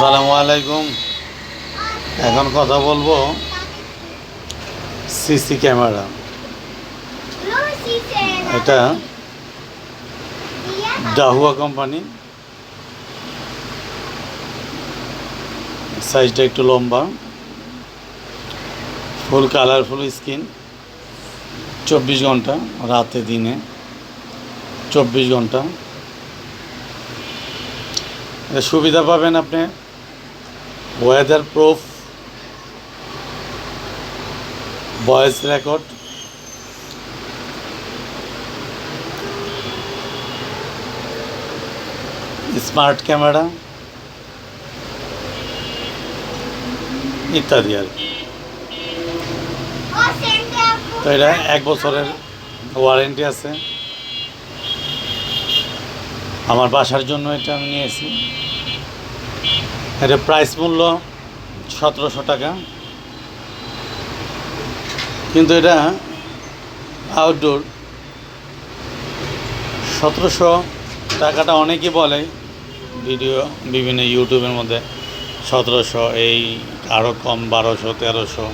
আসসালামু আলাইকুম। এখন কথা বলব সিসি ক্যামেরা। এটা ডাহুয়া কোম্পানি সাইজটা একটু লম্বা। ফুল কালারফুল স্কিন চব্বিশ ঘণ্টা, রাতে, দিনে। চব্বিশ ঘণ্টা। সুবিধা পাবেন আপনি weather proof voice record smart camera ইত্যাদি আর তো এটা এক বছরের ওয়ারেন্টি আছে। আমার বাসার জন্য এটা আমি নিয়েছি। এটা প্রাইস মূল্য সতেরোশো টাকা। কিন্তু এটা আউটডোর সতেরোশো টাকাটা অনেকেই বলে, ভিডিও বিভিন্ন ইউটিউবের মধ্যে সতেরোশো, এই আরও কম বারোশো, তেরোশো,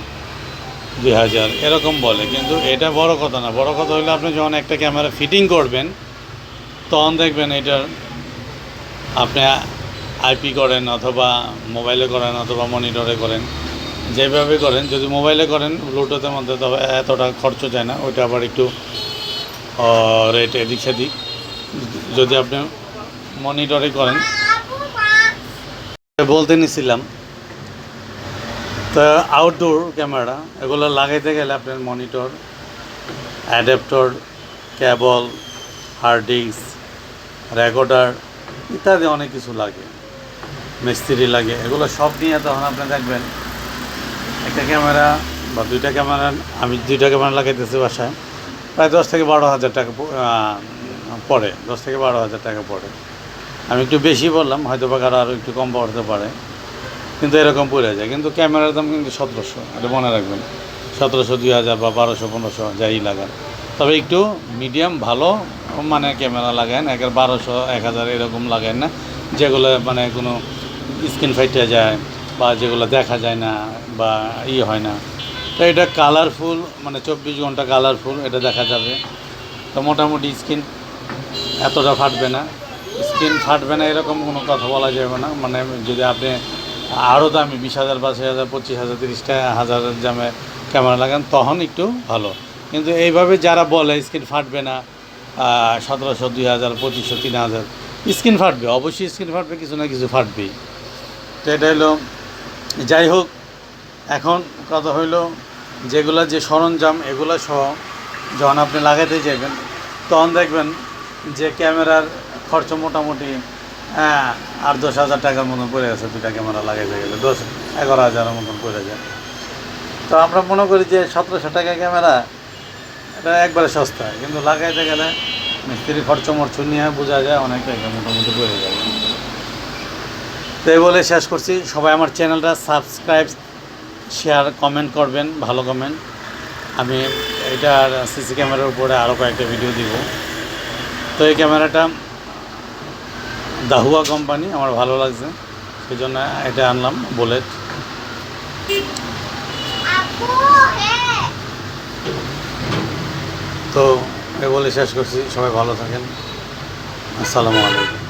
দুই হাজার, এরকম বলে। কিন্তু এটা বড় কথা না, বড় কথা হলে আপনি যখন একটা ক্যামেরা ফিটিং করবেন, তখন দেখবেন এটার আপনি আইপি করেন অথবা মোবাইলে করেন অথবা মনিটরে করেন, যেভাবে করেন, যদি মোবাইলে করেন, ব্লুটুথের মধ্যে তবে এতটা খরচ যায় না, ওইটা আবার একটু রেট এদিক সেদিক। যদি আপনি মনিটরে করেন। বলতে নিছিলাম, তো আউটডোর ক্যামেরা এগুলো লাগাইতে গেলে আপনার monitor adaptor cable hard disk recorder ইত্যাদি অনেক কিছু লাগে। মিস্ত্রি লাগে, এগুলো সব নিয়ে তখন আপনি দেখবেন, একটা ক্যামেরা বা দুইটা ক্যামেরা, আমি দুইটা ক্যামেরা লাগাইতেছি বাসায়, প্রায় দশ থেকে বারো হাজার টাকা পড়ে, দশ থেকে বারো হাজার টাকা পড়ে। আমি একটু বেশি বললাম হয়তো বা কারও আরও একটু কম পড়তে পারে, কিন্তু এরকম পড়ে যায়। কিন্তু ক্যামেরার দাম কিন্তু সতেরোশো, এটা মনে রাখবেন। সতেরোশো, দুই হাজার বা বারোশো, পনেরোশো, যাই লাগান। তবে একটু মিডিয়াম ভালো মানে ক্যামেরা লাগান, একের বারোশো, এক হাজার এরকম লাগান না, যেগুলো মানে কোনো স্ক্রিন ফাইটে যায় বা যেগুলো দেখা যায় না বা ই হয় না। তো এটা কালারফুল মানে চব্বিশ ঘণ্টা কালারফুল এটা দেখা যাবে। তো মোটামুটি স্ক্রিন এতটা ফাটবে না। স্ক্রিন ফাটবে না এরকম কোনো কথা বলা যাবে না। মানে যদি আপনি আরও দামি বিশ হাজার বাইশ হাজার, পঁচিশ হাজার তিরিশটা হাজার দামে ক্যামেরা লাগান, তখন একটু ভালো। কিন্তু এইভাবে যারা বলে স্ক্রিন ফাটবে না সতেরোশো, দুই হাজার, পঁচিশশো, তিন হাজার স্ক্রিন ফাটবে। অবশ্যই স্ক্রিন ফাটবে, কিছু না কিছু ফাটবেই। তো এটা হলো যাই হোক এখন কথা হইল, যেগুলো যে সরঞ্জাম, এগুলো সহ যখন আপনি লাগাতে যাবেন তখন দেখবেন যে ক্যামেরার খরচ মোটামুটি হ্যাঁ আট দশ হাজার টাকার মতন পড়ে গেছে দুটা ক্যামেরা লাগাইতে গেলে, দশ এগারো হাজারের মতন পড়ে যায়। তো আমরা মনে করি যে সতেরোশো টাকা ক্যামেরা, এটা একবারে সস্তা, কিন্তু লাগাইতে গেলে মিস্ত্রি খরচ মরচ নিয়ে বোঝা যায় অনেক টাকা মোটামুটি পড়ে যাবে তো এই বলে শেষ করছি। সবাই আমার চ্যানেলটা সাবস্ক্রাইব শেয়ার কমেন্ট করবেন ভালো কমেন্ট। আমি এটার সিসি ক্যামেরার উপরে আরও কয়েকটা ভিডিও দিব। তো এই ক্যামেরাটা দাহুয়া কোম্পানি আমার ভালো লাগছে। সেই জন্য এটা আনলাম বুলেট তো এ বলে শেষ করছি। সবাই ভালো থাকেন। আসসালামু আলাইকুম।